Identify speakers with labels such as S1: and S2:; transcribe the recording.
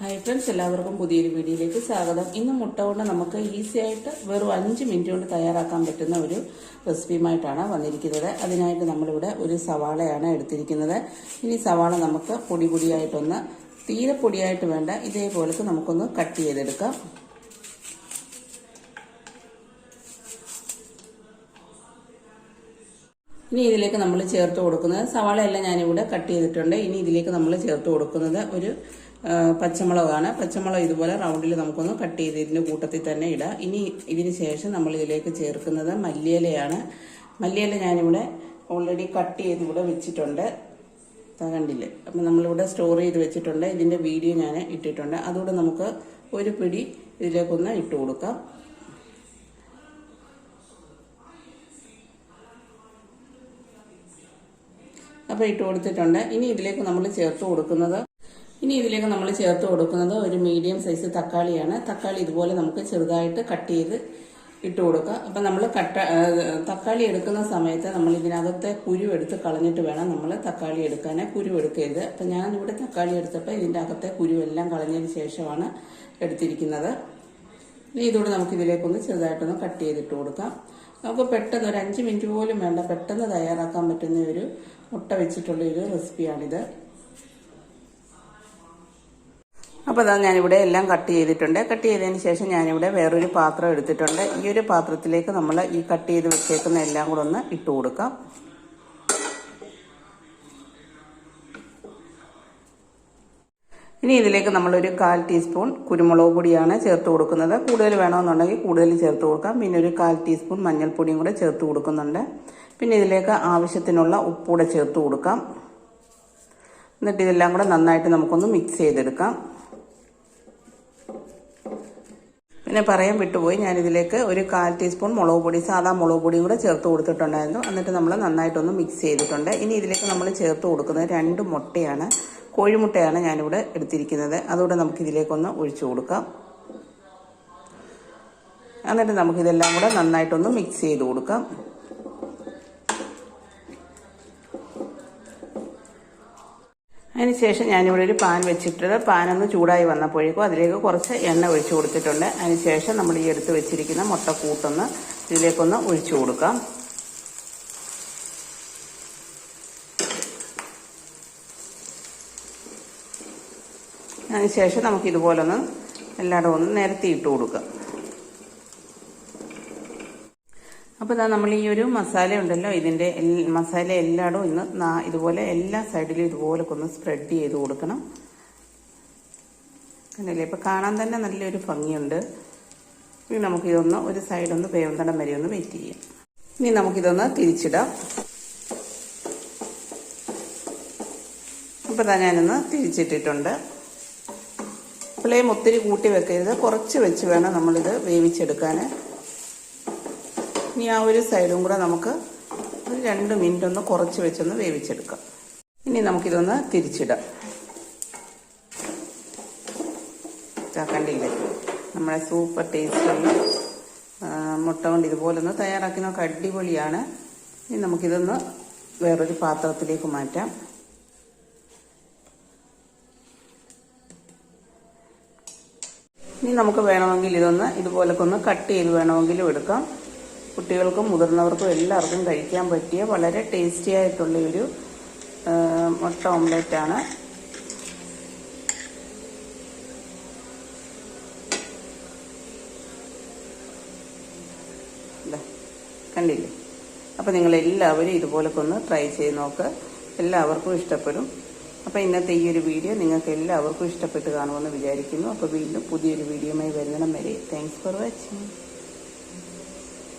S1: Hi friends എല്ലാവർക്കും പുതിയൊരു വീഡിയോയിലേക്ക് സ്വാഗതം. ഇന്ന് മുട്ട കൊണ്ട് നമുക്ക് ഈസി ആയിട്ട് വെറും അഞ്ച് മിനിറ്റ് കൊണ്ട് തയ്യാറാക്കാൻ പറ്റുന്ന ഒരു റെസിപ്പിയുമായിട്ടാണ് വന്നിരിക്കുന്നത്. അതിനായിട്ട് നമ്മളിവിടെ ഒരു സവാളയാണ് എടുത്തിരിക്കുന്നത്. ഇനി സവാള നമുക്ക് പൊടി പൊടിയായിട്ടൊന്ന് തീരെ പൊടിയായിട്ട് വേണ്ട ഇതേപോലത്തെ നമുക്കൊന്ന് കട്ട് ചെയ്തെടുക്കാം. ഇനി ഇതിലേക്ക് നമ്മൾ ചേർത്ത് കൊടുക്കുന്നത് സവാളയെല്ലാം ഞാനിവിടെ കട്ട് ചെയ്തിട്ടുണ്ട്. ഇനി ഇതിലേക്ക് നമ്മൾ ചേർത്ത് കൊടുക്കുന്നത് ഒരു പച്ചമുളകാണ്. പച്ചമുളക് ഇതുപോലെ റൗണ്ടിൽ നമുക്കൊന്ന് കട്ട് ചെയ്ത് ഇതിന്റെ കൂട്ടത്തിൽ തന്നെ ഇടാം. ഇനി ഇതിന് ശേഷം നമ്മൾ ഇതിലേക്ക് ചേർക്കുന്നത് മല്ലിയിലയാണ്. മല്ലിയില ഞാനിവിടെ ഓൾറെഡി കട്ട് ചെയ്ത് ഇവിടെ വെച്ചിട്ടുണ്ട്. കണ്ടില്ലേ? അപ്പം നമ്മളിവിടെ സ്റ്റോർ ചെയ്ത് വെച്ചിട്ടുണ്ട്. ഇതിന്റെ വീഡിയോ ഞാൻ ഇട്ടിട്ടുണ്ട്. അതുകൂടെ നമുക്ക് ഒരു പിടി ഇതിലേക്കൊന്ന് ഇട്ട് കൊടുക്കാം. അപ്പോൾ ഇട്ട് കൊടുത്തിട്ടുണ്ട്. ഇനി ഇതിലേക്ക് നമ്മൾ ചേർത്ത് കൊടുക്കുന്നത് ഇനി ഇതിലേക്ക് നമ്മൾ ചേർത്ത് കൊടുക്കുന്നത് ഒരു മീഡിയം സൈസ് തക്കാളിയാണ്. തക്കാളി ഇതുപോലെ നമുക്ക് ചെറുതായിട്ട് കട്ട് ചെയ്ത് ഇട്ട് കൊടുക്കുക അപ്പം നമ്മൾ കട്ട തക്കാളി എടുക്കുന്ന സമയത്ത് നമ്മൾ ഇതിനകത്തെ കുരു എടുത്ത് കളഞ്ഞിട്ട് വേണം നമ്മൾ തക്കാളി എടുക്കാൻ കുരു എടുക്കരുത്. അപ്പം ഞാനിവിടെ തക്കാളി എടുത്തപ്പോൾ ഇതിന്റെ അകത്തെ കുരു എല്ലാം കളഞ്ഞതിന് ശേഷമാണ് എടുത്തിരിക്കുന്നത്. ഇനി ഇതുകൂടെ നമുക്ക് ഇതിലേക്കൊന്ന് ചെറുതായിട്ടൊന്ന് കട്ട് ചെയ്തിട്ട് കൊടുക്കാം. നമുക്ക് പെട്ടെന്ന് ഒരു അഞ്ച് മിനിറ്റ് പോലും വേണ്ട പെട്ടെന്ന് തയ്യാറാക്കാൻ പറ്റുന്ന ഒരു മുട്ട വെച്ചിട്ടുള്ള ഒരു റെസിപ്പിയാണിത് അപ്പോൾ അതാ ഞാനിവിടെ എല്ലാം കട്ട് ചെയ്തിട്ടുണ്ട്. കട്ട് ചെയ്തതിന് ശേഷം ഞാനിവിടെ വേറൊരു പാത്രം എടുത്തിട്ടുണ്ട്. ഈ ഒരു പാത്രത്തിലേക്ക് നമ്മൾ ഈ കട്ട് ചെയ്ത് വെച്ചേക്കുന്ന എല്ലാം കൂടെ ഒന്ന് ഇട്ട് കൊടുക്കാം. ഇനി ഇതിലേക്ക് നമ്മളൊരു കാൽ ടീസ്പൂൺ കുരുമുളക് പൊടിയാണ് ചേർത്ത് കൊടുക്കുന്നത്. കൂടുതൽ വേണമെന്നുണ്ടെങ്കിൽ കൂടുതൽ ചേർത്ത് കൊടുക്കാം. പിന്നെ ഒരു കാൽ ടീസ്പൂൺ മഞ്ഞൾപ്പൊടിയും കൂടെ ചേർത്ത് കൊടുക്കുന്നുണ്ട്. പിന്നെ ഇതിലേക്ക് ആവശ്യത്തിനുള്ള ഉപ്പൂടെ ചേർത്ത് കൊടുക്കാം. എന്നിട്ട് ഇതെല്ലാം കൂടെ നന്നായിട്ട് നമുക്കൊന്ന് മിക്സ് ചെയ്തെടുക്കാം. പിന്നെ പറയാൻ വിട്ടുപോയി. ഞാനിതിലേക്ക് ഒരു കാൽ ടീസ്പൂൺ മുളക് പൊടി സാധാ മുളക് പൊടിയും കൂടെ ചേർത്ത് കൊടുത്തിട്ടുണ്ടായിരുന്നു. എന്നിട്ട് നമ്മൾ നന്നായിട്ടൊന്ന് മിക്സ് ചെയ്തിട്ടുണ്ട്. ഇനി ഇതിലേക്ക് നമ്മൾ ചേർത്ത് കൊടുക്കുന്നത് രണ്ട് മുട്ടയാണ്. കോഴിമുട്ടയാണ് ഞാനിവിടെ എടുത്തിരിക്കുന്നത്. അതുകൂടെ നമുക്കിതിലേക്കൊന്ന് ഒഴിച്ചു കൊടുക്കാം. എന്നിട്ട് നമുക്കിതെല്ലാം കൂടെ നന്നായിട്ടൊന്ന് മിക്സ് ചെയ്ത് കൊടുക്കാം. അതിനുശേഷം ഞാനിവിടെ ഒരു പാൻ വെച്ചിട്ടത് പാനൊന്ന് ചൂടായി വന്നപ്പോഴേക്കും അതിലേക്ക് കുറച്ച് എണ്ണ ഒഴിച്ചു കൊടുത്തിട്ടുണ്ട്. അതിനുശേഷം നമ്മൾ ഈ എടുത്ത് വെച്ചിരിക്കുന്ന മുട്ട കൂട്ടൊന്ന് ഇതിലേക്കൊന്ന് ഒഴിച്ചു കൊടുക്കാം. അതിനുശേഷം നമുക്ക് ഇതുപോലെ എല്ലായിടവും എല്ലായിടും ഒന്ന് നിരത്തി ഇട്ട് കൊടുക്കാം. അപ്പോൾ ഇതാ നമ്മൾ ഈ ഒരു മസാല ഉണ്ടല്ലോ ഇതിന്റെ മസാല എല്ലായിടും ഇന്ന് ഇതുപോലെ എല്ലാ സൈഡിലും ഇതുപോലെ ഒന്ന് സ്പ്രെഡ് ചെയ്ത് കൊടുക്കണം. കണ്ടില്ലേ? ഇപ്പം കാണാൻ തന്നെ നല്ലൊരു ഭംഗിയുണ്ട്. ഇനി നമുക്കിതൊന്ന് ഒരു സൈഡൊന്ന് വേവന്തടം വരെ ഒന്ന് വെയിറ്റ് ചെയ്യാം. ഇനി നമുക്കിതൊന്ന് തിരിച്ചിടാം. അപ്പോൾ ഇതാ ഞാനൊന്ന് തിരിച്ചിട്ടിട്ടുണ്ട്. ഫ്ലെയിം ഒത്തിരി കൂട്ടി വെക്കരുത്. കുറച്ച് വെച്ച് വേണം നമ്മളിത് വേവിച്ചെടുക്കാൻ ഇനി ആ ഒരു സൈഡും കൂടെ നമുക്ക് ഒരു രണ്ട് മിനിറ്റ് ഒന്ന് കുറച്ച് വെച്ചൊന്ന് വേവിച്ചെടുക്കാം. ഇനി നമുക്കിതൊന്ന് തിരിച്ചിടാം. കണ്ടില്ലേ? നമ്മുടെ സൂപ്പർ ടേസ്റ്റുള്ള മുട്ട കൊണ്ട് ഇതുപോലെ ഒന്ന് തയ്യാറാക്കി നോക്കാം അടിപൊളിയാണ്. ഇനി നമുക്കിതൊന്ന് വേറൊരു പാത്രത്തിലേക്ക് മാറ്റാം. ഇനി നമുക്ക് വേണമെങ്കിൽ ഇതൊന്ന് ഇതുപോലൊക്കെ ഒന്ന് കട്ട് ചെയ്ത് വേണമെങ്കിലും എടുക്കാം. കുട്ടികൾക്കും മുതിർന്നവർക്കും എല്ലാവർക്കും കഴിക്കാൻ പറ്റിയ വളരെ ടേസ്റ്റി ആയിട്ടുള്ള ഒരു മുട്ട ഓംലെറ്റ് ആണ്. ദാ, കണ്ടില്ലേ? അപ്പം നിങ്ങൾ എല്ലാവരും ഇതുപോലൊക്കെ ഒന്ന് ട്രൈ ചെയ്ത് നോക്ക്. എല്ലാവർക്കും ഇഷ്ടപ്പെടും. അപ്പോൾ ഇന്നത്തെ ഈ ഒരു വീഡിയോ നിങ്ങൾക്ക് എല്ലാവർക്കും ഇഷ്ടപ്പെട്ട് കാണുമെന്ന് വിചാരിക്കുന്നു. അപ്പോൾ വീണ്ടും പുതിയൊരു വീഡിയോയുമായി വരുന്നിടം വരെ. Thanks for watching